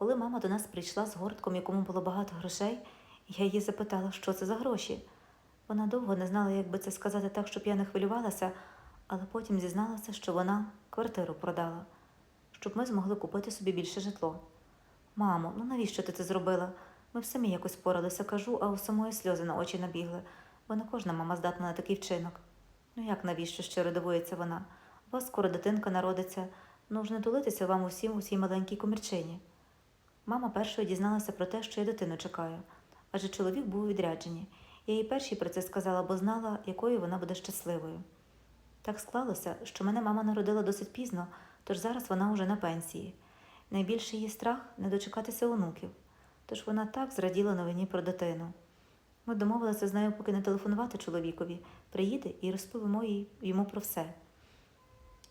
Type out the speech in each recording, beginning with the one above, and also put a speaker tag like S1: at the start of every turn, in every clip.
S1: Коли мама до нас прийшла з гортком, якому було багато грошей, я її запитала, що це за гроші. Вона довго не знала, як би це сказати так, щоб я не хвилювалася, але потім зізналася, що вона квартиру продала, щоб ми змогли купити собі більше житло. Мамо, ну навіщо ти це зробила? Ми б самі якось поралися, кажу, а у самої сльози на очі набігли, бо не кожна мама здатна на такий вчинок. Ну як навіщо щиро дивується вона? У вас скоро дитинка народиться, ну ж не тулитися вам усім у цій маленькій комірчині. Мама першою дізналася про те, що я дитину чекаю, адже чоловік був у відрядженні. Я їй першій про це сказала, бо знала, якою вона буде щасливою. Так склалося, що мене мама народила досить пізно, тож зараз вона уже на пенсії. Найбільший її страх не дочекатися онуків, тож вона так зраділа новині про дитину. Ми домовилися з нею поки не телефонувати чоловікові, приїде і розповімо їй йому про все.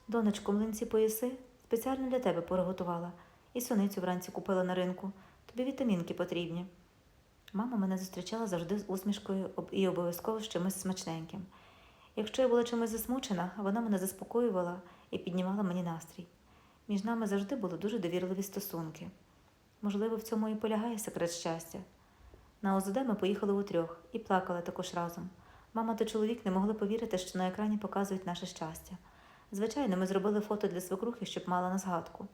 S1: Донечко, млинці поїси спеціально для тебе приготувала. І суницю вранці купила на ринку. Тобі вітамінки потрібні. Мама мене зустрічала завжди з усмішкою і обов'язково з чимось смачненьким. Якщо я була чимось засмучена, вона мене заспокоювала і піднімала мені настрій. Між нами завжди були дуже довірливі стосунки. Можливо, в цьому і полягає секрет щастя. На ОЗД ми поїхали утрьох і плакали також разом. Мама та чоловік не могли повірити, що на екрані показують наше щастя. Звичайно, ми зробили фото для свекрухи, щоб мала на згадку.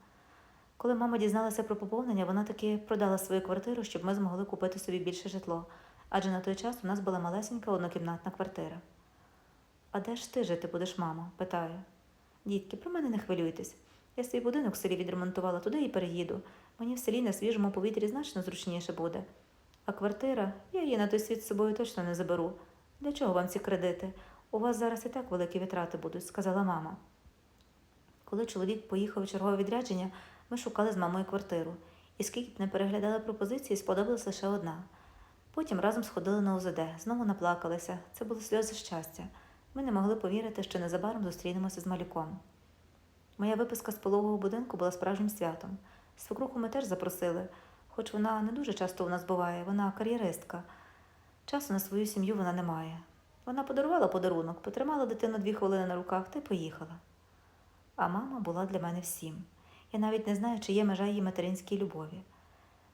S1: Коли мама дізналася про поповнення, вона таки продала свою квартиру, щоб ми змогли купити собі більше житло, адже на той час у нас була малесенька однокімнатна квартира. А де ж ти жити будеш, мамо? питаю. Дітки, про мене не хвилюйтесь. Я свій будинок в селі відремонтувала, туди і переїду. Мені в селі на свіжому повітрі значно зручніше буде. А квартира, я її на той світ з собою точно не заберу. Для чого вам ці кредити? У вас зараз і так великі витрати будуть, сказала мама. Коли чоловік поїхав у чергове відрядження, ми шукали з мамою квартиру. І скільки б не переглядали пропозиції, сподобалась лише одна. Потім разом сходили на УЗД, знову наплакалися. Це були сльози щастя. Ми не могли повірити, що незабаром зустрінемося з малюком. Моя виписка з пологового будинку була справжнім святом. Свекруху ми теж запросили, хоч вона не дуже часто у нас буває, вона кар'єристка. Часу на свою сім'ю вона не має. Вона подарувала подарунок, потримала дитину дві хвилини на руках та й поїхала. А мама була для мене всім. Я навіть не знаю, чи є межа її материнській любові.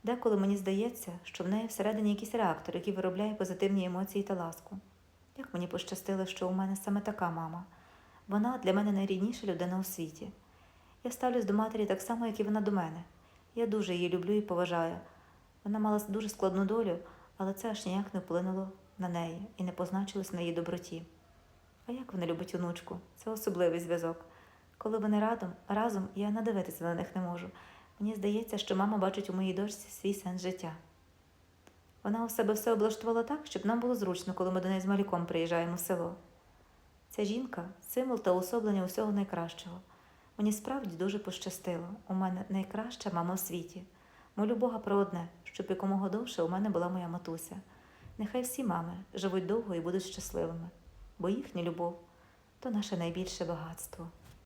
S1: Деколи мені здається, що в неї всередині якийсь реактор, який виробляє позитивні емоції та ласку. Як мені пощастило, що у мене саме така мама. Вона для мене найрідніша людина у світі. Я ставлюсь до матері так само, як і вона до мене. Я дуже її люблю і поважаю. Вона мала дуже складну долю, але це аж ніяк не вплинуло на неї і не позначилось на її доброті. А як вона любить онучку? Це особливий зв'язок. Коли вони радом, разом, я надивитися на них не можу. Мені здається, що мама бачить у моїй дочці свій сенс життя. Вона у себе все облаштувала так, щоб нам було зручно, коли ми до неї з малюком приїжджаємо в село. Ця жінка символ та уособлення усього найкращого. Мені справді дуже пощастило. У мене найкраща мама в світі. Молю Бога про одне, щоб якомога довше у мене була моя матуся. Нехай всі мами живуть довго і будуть щасливими, бо їхня любов то наше найбільше багатство.